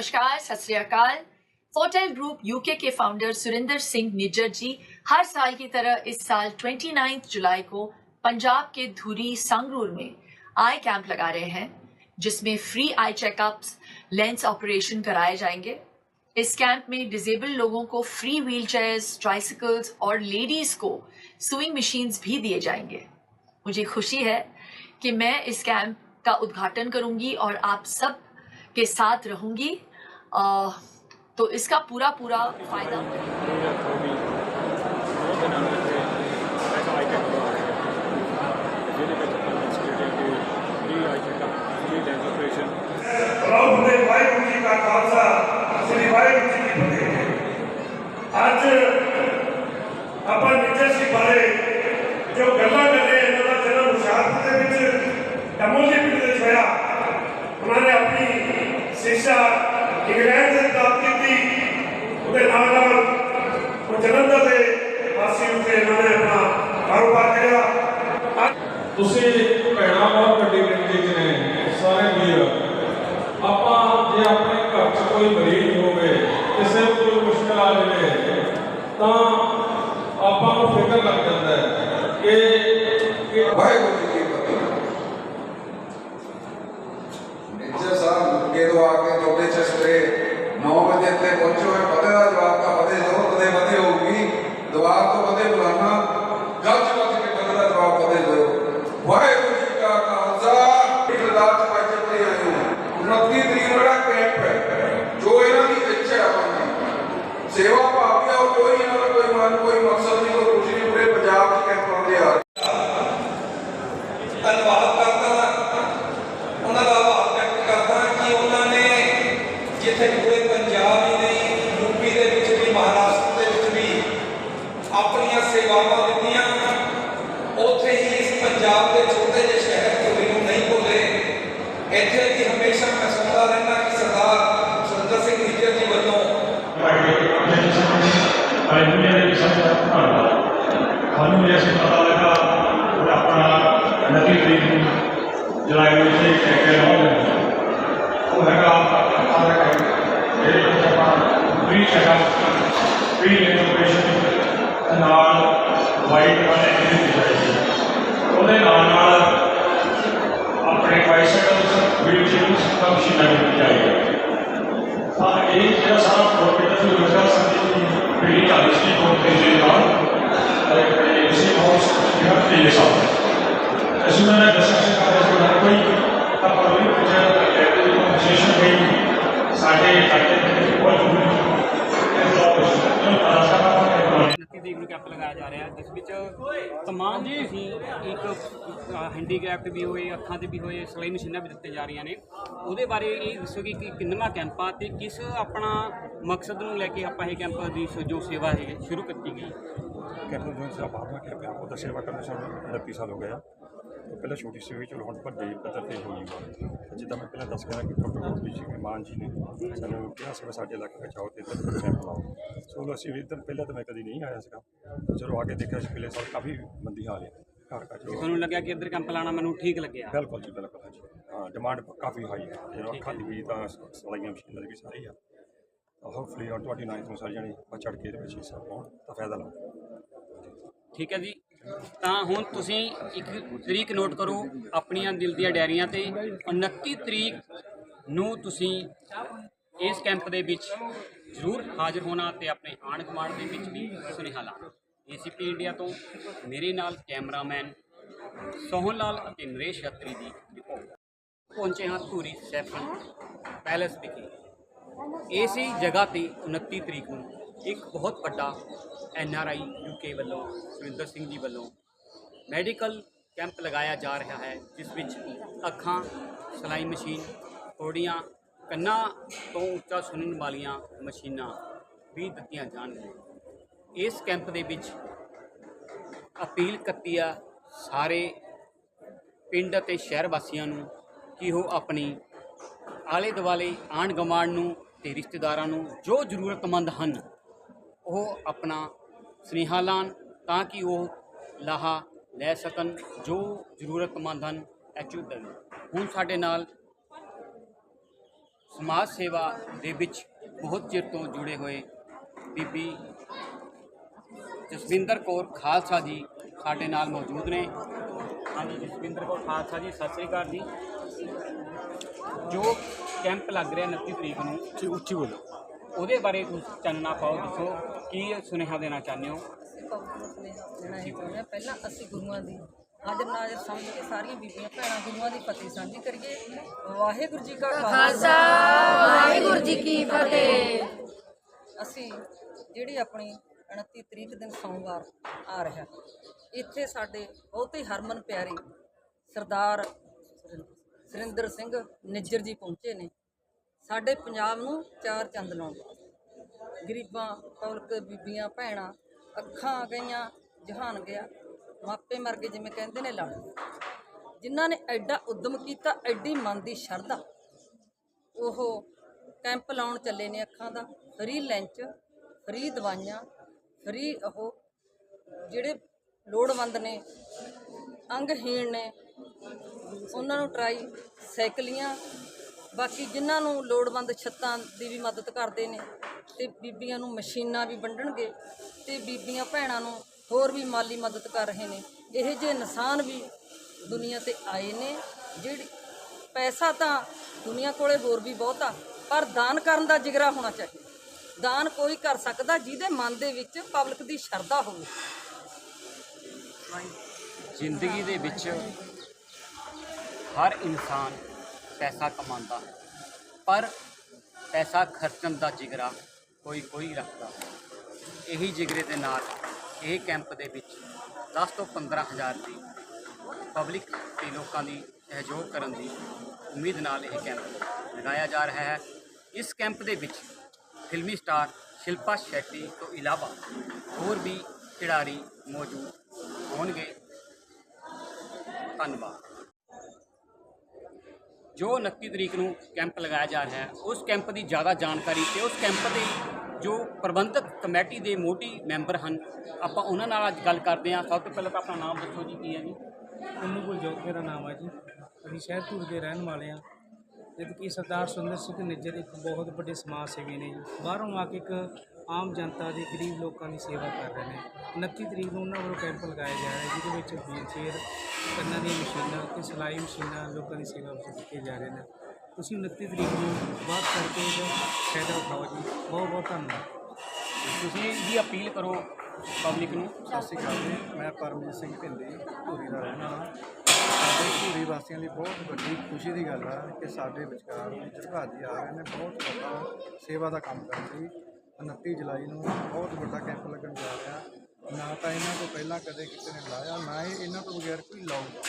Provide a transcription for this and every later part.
नमस्कार, सत फोटेल ग्रुप यूके के फाउंडर सुरिंदर सिंह निज्जर जी हर साल की तरह इस साल 29 जुलाई को पंजाब के धुरी संगरूर में आई कैंप लगा रहे हैं, जिसमें free eye checkups lens operation कराए जाएँगे। इस कैंप में डिजेबल लोगों को फ्री व्हीलचेयर्स ट्राइसिकल्स और लेडीज़ को सुइंग मशीन्स भी दिए जाएँगे। मुझे खुशी है कि मैं इस कैंप का उद्घाटन करूँगी और आप सब के साथ रहूँगी। तो इसका पूरा पूरा फायदा de ਇਸ ਪੰਜਾਬ ਦੇ ਛੋਟੇ ਜਿਹੇ ਸ਼ਹਿਰ ਧੂਰੀ ਨੂੰ ਨਹੀਂ ਭੁੱਲੇ ਇੱਥੇ ਵੀ ਹਮੇਸ਼ਾ ਮੈਂ ਸੁਣਦਾ ਰਹਿੰਦਾ ਕਿ ਸਰਦਾਰ ਸੁਰਿੰਦਰ ਸਿੰਘ ਨਿੱਜਰ ਜੀ ਵੱਲੋਂ ਸਾਨੂੰ ਜੈਸੇ ਪਤਾ ਲੱਗਾ ਕਿ ਆਪਣਾ ਨਦੀ ਤਰੀਕ ਨੂੰ ਜੁਲਾਈ ਵਿੱਚ ਇੱਕ ਕੈਂਪ ਲਾਉਂਦੇ ਉਹ ਹੈਗਾ ਆਪਾਂ ਦਾ ਕੈਂਪ ਜਿਹੜੇ ਵਿੱਚ ਆਪਾਂ ਫ੍ਰੀ ਚੈੱਕਅਪ ਫ੍ਰੀ ਇਨਫੋਰਮੇਸ਼ਨ ਨਾਲ ਵਾਈਟ ਵਾਲੇ ਐਕਟੀਵਿਟੀ ਚਾਹੀਦੀ ਉਹਦੇ ਨਾਲ ਨਾਲ ਆਪਣੇ ਬਾਈਸਾਈਕਲ ਵੀਲਚੇਅਰਸ ਦਾ ਮਸ਼ੀਨਾਂ ਵੀ ਚਾਹੀਦੀ ਤਾਂ ਇਹ ਜਿਹੜਾ ਸਾਰਾ ਪ੍ਰੋਗਰਾਮ ਸੀ ਰੋਜ਼ਗਾਰ ਸੰਧੀ ਦੀ ਪੀੜੀ ਚਾਲੀ ਸੀ ਕੋਲ ਦੇ ਨਾਲ ਇਸੇ ਹਾਊਸ ਜਿਹੜਾ ਤੇ ਸਾਹ ਅਸੀਂ ਉਹਨਾਂ ਨੇ ਦੱਸਿਆ ਸੀ ਕਿ ਹਰ ਕੋਈ ਆਪਾਂ ਨੂੰ ਪੁੱਛਿਆ ਕਿ ਇਹ ਕਨਵਰਸੇਸ਼ਨ ਹੋਈ ਕੈਂਪ ਲਗਾਇਆ ਜਾ ਰਿਹਾ ਹੈ, ਜਿਸ ਵਿੱਚ ਤਮਾਮ ਤੁਸੀਂ ਇੱਕ ਹੈਂਡੀਕ੍ਰਾਫਟ ਵੀ ਹੋਏ, ਅੱਖਾਂ ਤੇ ਵੀ ਹੋਏ, ਸਿਲਾਈ ਮਸ਼ੀਨਾਂ ਵੀ ਦਿੱਤੇ ਜਾ ਰਹੀਆਂ ਨੇ। ਉਹਦੇ ਬਾਰੇ ਇਹ ਦੱਸੋ ਕਿ ਕਿ ਕਿੰਨਵਾਂ ਕੈਂਪ ਆ ਤੇ ਕਿਸ ਆਪਣਾ ਮਕਸਦ ਨੂੰ ਲੈ ਕੇ ਆਪਾਂ ਇਹ ਕੈਂਪ ਦੀ ਸ- ਜੋ ਸੇਵਾ ਹੈ ਸ਼ੁਰੂ ਕੀਤੀ ਗਈ? ਕੈਂਪ ਜੋ ਸਾਡਾ ਬਾਰਵਾਂ ਕੈਂਪ ਆ ਉਹਦਾ ਸੇਵਾ ਕਰਨ ਸਾਨੂੰ 29 ਸਾਲ ਹੋ ਗਿਆ ਤੇ ਪਹਿਲਾਂ ਛੋਟੀ ਸੀ ਹੋਈ ਚਲੋ ਹੁਣ ਵੱਡੇ ਪੱਧਰ ਤੇ ਹੋਈ ਆ ਜਿੱਦਾਂ ਮੈਂ ਪਹਿਲਾਂ ਦੱਸ ਗਿਆ ਕਿ ਡਾਕਟਰ ਗੋਪੀ ਜੀ ਮਾਨ ਜੀ ਨੇ ਸਾਨੂੰ ਕਿਹਾ ਸੀ ਵੀ ਸਾਡੇ ਇਲਾਕੇ ਵਿੱਚ ਆਓ ਤੇ ਇੱਧਰ ਕੈਂਪ ਲਾਓ। ਸੋ ਅਸੀਂ ਵੀ ਇੱਧਰ ਪਹਿਲਾਂ ਤਾਂ ਮੈਂ ਕਦੀ ਨਹੀਂ ਆਇਆ ਸੀਗਾ। ਜਦੋਂ ਆ ਕੇ ਦੇਖਿਆ ਸੀ ਪਿਛਲੇ ਸਾਲ ਕਾਫੀ ਮੰਦੀ ਹਾਲ ਹੈ ਘਰ ਘਰ ਤੁਹਾਨੂੰ ਲੱਗਿਆ ਕਿ ਇੱਧਰ ਕੈਂਪ ਲਾਣਾ ਮੈਨੂੰ ਠੀਕ ਲੱਗਿਆ। ਬਿਲਕੁਲ ਜੀ ਬਿਲਕੁਲ ਹਾਂਜੀ। ਹਾਂ ਡਿਮਾਂਡ ਕਾਫੀ ਹਾਈ ਹੈ। ਜਦੋਂ ਅੱਖਾਂ ਦੀ ਵੀ ਤਾਂ ਸਲਾਈਆਂ ਮਸ਼ੀਨਾਂ ਦੀ ਵੀ ਸਾਰੀ ਆ। ਹੋਪਫੁਲੀ ਔਨ 29 ਨੂੰ ਸਾਰੀ ਜਣੇ ਚੜ ਕੇ ਇਹਦੇ ਵਿੱਚ ਹਿੱਸਾ ਪਾਉਣ ਤਾਂ ਫਾਇਦਾ ਲਓ ਠੀਕ ਹੈ ਜੀ। ਤਾਂ ਹੁਣ ਤੁਸੀਂ ਇੱਕ ਤਰੀਕ ਨੋਟ ਕਰੋ ਆਪਣੀਆਂ ਦਿਲ ਦੀਆਂ ਡਾਇਰੀਆਂ ਤੇ। 29 ਤਰੀਕ ਨੂੰ ਤੁਸੀਂ ਇਸ ਕੈਂਪ ਦੇ ਵਿੱਚ ਜ਼ਰੂਰ ਹਾਜ਼ਰ ਹੋਣਾ ਤੇ ਆਪਣੇ ਆਂਢ ਗੁਆਂਢ ਦੇ ਵਿੱਚ ਵੀ ਸੁਨੇਹਾ ਲਾਣਾ। ਏਸੀਪੀ ਇੰਡੀਆ ਤੋਂ ਮੇਰੇ ਨਾਲ ਕੈਮਰਾਮੈਨ ਸੋਹਨ ਲਾਲ ਅਤੇ ਨਰੇਸ਼ ਯਾਤਰੀ ਦੀ ਰਿਪੋਰਟ। ਪਹੁੰਚੇ ਹਾਂ ਧੂਰੀ ਸੈਫਨ ਪੈਲੇਸ ਵਿਖੇ। ਇਸੇ ਜਗ੍ਹਾ ਤੇ 29 ਤਰੀਕ ਨੂੰ ਇੱਕ ਬਹੁਤ ਵੱਡਾ ਐਨ ਆਰ ਆਈ ਯੂਕੇ ਵੱਲੋਂ, ਸੁਰਿੰਦਰ ਸਿੰਘ ਜੀ ਵੱਲੋਂ ਮੈਡੀਕਲ ਕੈਂਪ ਲਗਾਇਆ ਜਾ ਰਿਹਾ ਹੈ, ਜਿਸ ਵਿੱਚ ਅੱਖਾਂ, ਸਲਾਈ ਮਸ਼ੀਨ ਕੋੜੀਆਂ ਕੰਨਾਂ ਤੋਂ ਉੱਚਾ ਸੁਣਨ ਵਾਲੀਆਂ ਮਸ਼ੀਨਾਂ ਵੀ ਦਿੱਤੀਆਂ ਜਾਣਗੀਆਂ। ਇਸ ਕੈਂਪ ਦੇ ਵਿੱਚ ਅਪੀਲ ਕੀਤੀ ਆ ਸਾਰੇ ਪਿੰਡ ਅਤੇ ਸ਼ਹਿਰ ਵਾਸੀਆਂ ਨੂੰ ਕਿ ਉਹ ਆਪਣੀ ਆਲੇ ਦੁਆਲੇ ਆਂਢ ਗੁਆਂਢ ਨੂੰ ਤੇ ਰਿਸ਼ਤੇਦਾਰਾਂ ਨੂੰ ਜੋ ਜ਼ਰੂਰਤਮੰਦ ਹਨ ਉਹ ਆਪਣਾ ਸੁਨੇਹਾ ਲਾਉਣ ਤਾਂ ਕਿ ਉਹ ਲਾਹਾ ਲੈ ਸਕਣ ਜੋ ਜ਼ਰੂਰਤਮੰਦ ਹਨ ਐਕਚੁਅਲ ਹੁਣ ਸਾਡੇ ਨਾਲ ਸਮਾਜ ਸੇਵਾ ਦੇ ਵਿੱਚ ਬਹੁਤ ਚਿਰ ਤੋਂ ਜੁੜੇ ਹੋਏ ਬੀਬੀ ਜਸਵਿੰਦਰ ਕੌਰ ਖਾਲਸਾ ਜੀ ਸਾਡੇ ਨਾਲ ਮੌਜੂਦ ਨੇ। ਹਾਂਜੀ ਜਸਵਿੰਦਰ ਕੌਰ ਖਾਲਸਾ ਜੀ ਸਤਿ ਸ੍ਰੀ ਅਕਾਲ ਜੀ। ਜੋ ਕੈਂਪ ਲੱਗ ਰਿਹਾ 29 ਤਰੀਕ ਨੂੰ ਉੱਚੀ ਬੋਲੋ। ਉਹਦੇ ਬਾਰੇ ਕੁਝ ਚਾਨਣਾ ਪਾਓ ਦੱਸੋ। ਕੀ ਸੁਨੇਹਾ ਦੇਣਾ ਚਾਹੁੰਦੇ ਹੋ? ਅਸੀਂ ਨੂੰ ਸੁਨੇਹਾ ਦੇਣਾ ਇਹ ਚਾਹੁੰਦੇ ਹਾਂ। ਪਹਿਲਾਂ ਅਸੀਂ ਗੁਰੂਆਂ ਦੀ ਹਾਜ਼ਰ ਨਾਜ਼ਰ ਸਮਝ ਕੇ ਸਾਰੀਆਂ ਬੀਬੀਆਂ ਭੈਣਾਂ ਗੁਰੂਆਂ ਦੀ ਫਤਿਹ ਸਾਂਝੀ ਕਰੀਏ। ਵਾਹਿਗੁਰੂ ਜੀ ਕਾ ਖਾਲਸਾ। ਵਾਹਿਗੁਰੂ ਜੀ ਕੀ ਫਤਿਹ। ਅਸੀਂ ਜਿਹੜੀ ਆਪਣੀ 29 ਤਰੀਕ ਦਿਨ ਸੋਮਵਾਰ ਆ ਰਿਹਾ ਇੱਥੇ ਸਾਡੇ ਬਹੁਤ ਹੀ ਹਰਮਨ ਪਿਆਰੇ ਸਰਦਾਰ ਸੁਰਿੰਦਰ ਸਿੰਘ ਨਿੱਜਰ ਜੀ ਪਹੁੰਚੇ ਨੇ। ਸਾਡੇ ਪੰਜਾਬ ਨੂੰ ਚਾਰ ਚੰਦ ਲਾਉਣ ਗਰੀਬਾਂ ਪਬਲਿਕ ਬੀਬੀਆਂ, ਭੈਣਾਂ, ਅੱਖਾਂ ਗਈਆਂ, ਜਹਾਨ ਗਿਆ। ਮਾਪੇ ਮਰ ਗਏ ਜਿਵੇਂ ਕਹਿੰਦੇ ਨੇ ਲੜ ਜਿਨ੍ਹਾਂ ਨੇ ਐਡਾ ਉਦਮ ਕੀਤਾ, ਐਡੀ ਮਨ ਦੀ ਸ਼ਰਧਾ। ਉਹ ਕੈਂਪ ਲਾਉਣ ਚੱਲੇ ਨੇ ਅੱਖਾਂ ਦਾ। ਫ੍ਰੀ ਲੰਚ, ਫ੍ਰੀ ਦਵਾਈਆਂ, ਫ੍ਰੀ ਉਹ ਜਿਹੜੇ ਲੋੜਵੰਦ ਨੇ, ਅੰਗਹੀਣ ਨੇ, ਉਹਨਾਂ ਨੂੰ ਟਰਾਈ, ਸਾਈਕਲੀਆਂ ਬਾਕੀ ਜਿਨ੍ਹਾਂ ਨੂੰ ਲੋੜਵੰਦ ਛੱਤਾਂ ਦੀ ਵੀ ਮਦਦ ਕਰਦੇ ਨੇ ਤੇ ਬੀਬੀਆਂ ਨੂੰ ਮਸ਼ੀਨਾਂ ਵੀ ਵੰਡਣਗੇ ਤੇ ਬੀਬੀਆਂ ਭੈਣਾਂ ਨੂੰ ਹੋਰ ਵੀ ਮਾਲੀ ਮਦਦ ਕਰ ਰਹੇ ਨੇ। ਇਹ ਜੇ ਇਨਸਾਨ ਵੀ ਦੁਨੀਆ ਤੇ ਆਏ ਨੇ, ਜਿਹੜੀ ਪੈਸਾ ਤਾਂ ਦੁਨੀਆ ਕੋਲੇ ਹੋਰ ਵੀ ਬਹੁਤ ਆ, ਪਰ ਦਾਨ ਕਰਨ ਦਾ ਜਿਗਰਾ ਹੋਣਾ ਚਾਹੀਦਾ। ਦਾਨ ਕੋਈ ਕਰ ਸਕਦਾ ਜਿਹਦੇ ਮਨ ਦੇ ਵਿੱਚ ਪਬਲਿਕ ਦੀ ਸ਼ਰਧਾ ਹੋਵੇ। ਜ਼ਿੰਦਗੀ ਦੇ ਵਿੱਚ ਹਰ ਇਨਸਾਨ ਪੈਸਾ ਕਮਾਉਂਦਾ। ਪਰ ਪੈਸਾ ਖਰਚਣ ਦਾ ਜਿਗਰਾ ਕੋਈ ਕੋਈ ਰੱਖਦਾ। ਇਹੀ ਜਿਗਰੇ ਦੇ ਨਾਲ ਇਹ ਕੈਂਪ ਦੇ ਵਿੱਚ 10 ਤੋਂ 15 ਹਜ਼ਾਰ ਦੀ ਪਬਲਿਕ ਤੇ ਲੋਕਾਂ ਦੀ ਸਹਿਯੋਗ ਕਰਨ ਦੀ ਉਮੀਦ ਨਾਲ ਇਹ ਕੈਂਪ ਲਗਾਇਆ ਜਾ ਰਿਹਾ ਹੈ। ਇਸ ਕੈਂਪ ਦੇ ਵਿੱਚ ਫਿਲਮੀ ਸਟਾਰ ਸ਼ਿਲਪਾ ਸ਼ੈਟੀ ਤੋਂ ਇਲਾਵਾ ਹੋਰ ਵੀ ਖਿਡਾਰੀ ਮੌਜੂਦ ਹੋਣਗੇ। ਧੰਨਵਾਦ। ਜੋ 29 ਤਰੀਕ ਨੂੰ ਕੈਂਪ ਲਗਾਇਆ ਜਾ ਰਿਹਾ ਹੈ, ਉਸ ਕੈਂਪ ਦੀ ਜ਼ਿਆਦਾ ਜਾਣਕਾਰੀ ਤੇ ਉਸ ਕੈਂਪ ਦੇ ਜੋ ਪ੍ਰਬੰਧਕ ਕਮੇਟੀ ਦੇ ਮੋਢੀ ਮੈਂਬਰ ਹਨ, ਆਪਾਂ ਉਹਨਾਂ ਨਾਲ ਅੱਜ ਗੱਲ ਕਰਦੇ ਹਾਂ। ਸਭ ਤੋਂ ਪਹਿਲਾਂ ਤਾਂ ਆਪਣਾ ਨਾਮ ਦੱਸੋ ਜੀ, ਕੀ ਹੈ ਜੀ? ਉਨੂੰ ਗੁਲਜੋਤ, ਮੇਰਾ ਨਾਮ ਹੈ ਜੀ। ਅਸੀਂ ਸ਼ਹਿਰਪੁਰ ਦੇ ਰਹਿਣ ਵਾਲੇ ਹਾਂ। ਜਦ ਕਿ ਸਰਦਾਰ ਸੁੰਦਰ ਸਿੰਘ ਨਿੱਜਰ ਇੱਕ ਬਹੁਤ ਵੱਡੇ ਸਮਾਜ ਸੇਵੀ ਨੇ ਜੀ। ਬਾਹਰੋਂ ਆ ਕੇ ਇੱਕ ਆਮ ਜਨਤਾ ਦੇ ਗਰੀਬ ਲੋਕਾਂ ਦੀ ਸੇਵਾ ਕਰ ਰਹੇ ਨੇ। 29 ਤਰੀਕ ਨੂੰ ਉਹਨਾਂ ਵੱਲੋਂ ਕੈਂਪ ਲਗਾਇਆ ਜਾ ਰਿਹਾ ਜਿਹਦੇ ਵਿੱਚ ਵੀਲ ਚੇਅਰ, ਕੰਨਾਂ ਦੀਆਂ ਮਸ਼ੀਨਾਂ ਤੇ ਸਿਲਾਈ ਮਸ਼ੀਨਾਂ ਲੋਕਾਂ ਦੀ ਸੇਵਾ ਵਿੱਚ ਦਿੱਤੇ ਜਾ ਰਹੇ ਨੇ। ਤੁਸੀਂ 29 ਤਰੀਕ ਨੂੰ ਬਾਅਦ ਕਰਕੇ ਇਹਦਾ ਫਾਇਦਾ ਉਠਾਓ ਜੀ। ਬਹੁਤ ਬਹੁਤ ਧੰਨਵਾਦ। ਤੁਸੀਂ ਵੀ ਅਪੀਲ ਕਰੋ ਪਬਲਿਕ ਨੂੰ। ਸਤਿ ਸ਼੍ਰੀ ਅਕਾਲ ਜੀ। ਮੈਂ ਪਰਮਜੀਤ ਸਿੰਘ ਢਿੰਦੇ ਧੂਰੀ ਦਾ ਰਹਿਣ ਵਾਲਾ। ਸਾਡੇ ਧੂਰੀ ਵਾਸੀਆਂ ਲਈ ਬਹੁਤ ਵੱਡੀ ਖੁਸ਼ੀ ਦੀ ਗੱਲ ਆ ਕਿ ਸਾਡੇ ਵਿਚਕਾਰ ਝਰਘਾਜੀ ਆ ਰਹੇ ਨੇ, ਬਹੁਤ ਵੱਡਾ ਸੇਵਾ ਦਾ ਕੰਮ ਕਰਨ ਲਈ 29 ਜੁਲਾਈ ਨੂੰ ਬਹੁਤ ਵੱਡਾ ਕੈਂਪ ਲੱਗਣ ਜਾ ਰਿਹਾ। ਨਾ ਤਾਂ ਇਹਨਾਂ ਤੋਂ ਪਹਿਲਾਂ ਕਦੇ ਕਿਸੇ ਨੇ ਲਾਇਆ ਨਾ ਹੀ ਇਹਨਾਂ ਤੋਂ ਬਗੈਰ ਕੋਈ ਲਾਊਗਾ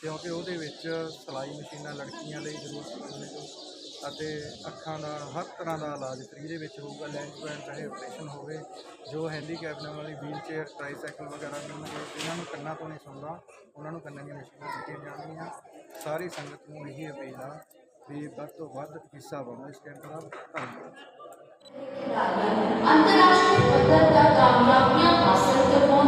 ਕਿਉਂਕਿ ਉਹਦੇ ਵਿੱਚ ਸਿਲਾਈ ਮਸ਼ੀਨਾਂ ਲੜਕੀਆਂ ਲਈ ਜ਼ਰੂਰਤ ਪੈਂਦੇ ਅਤੇ ਅੱਖਾਂ ਦਾ, ਹਰ ਤਰ੍ਹਾਂ ਦਾ ਇਲਾਜ ਫ੍ਰੀ ਦੇ ਵਿੱਚ ਹੋਊਗਾ ਲੈਂਸ ਬੈਂਡ ਚਾਹੇ ਆਪਰੇਸ਼ਨ ਹੋਵੇ, ਜੋ ਹੈਂਡੀਕੈਪ ਨਾਲ ਵਾਲੀ ਵੀਲ ਚੇਅਰ ਟ੍ਰਾਈਸਾਈਕਲ ਵਗੈਰਾ ਮਿਲਣਗੇ ਇਹਨਾਂ ਨੂੰ ਕੰਨਾਂ ਤੋਂ ਨਹੀਂ ਸੁਣਦਾ, ਉਹਨਾਂ ਨੂੰ ਕੰਨਾਂ ਦੀਆਂ ਮਸ਼ੀਨਾਂ ਦਿੱਤੀਆਂ ਜਾਣਗੀਆਂ। ਸਾਰੀ ਸੰਗਤ ਨੂੰ ਇਹੀ ਅਪੀਲ ਆ ਵੀ ਵੱਧ ਤੋਂ ਵੱਧ ਹਿੱਸਾ ਬਣੋ ਇਸ ਕੈਂਪ ਦਾ। ਧੰਨਵਾਦ। ਅੰਤਰਰਾਸ਼ਟਰੀ ਪੱਧਰ ਤੱਕ ਕਾਮਯਾਬੀਆਂ ਹਾਸਲ ਕਰਵਾਉਣ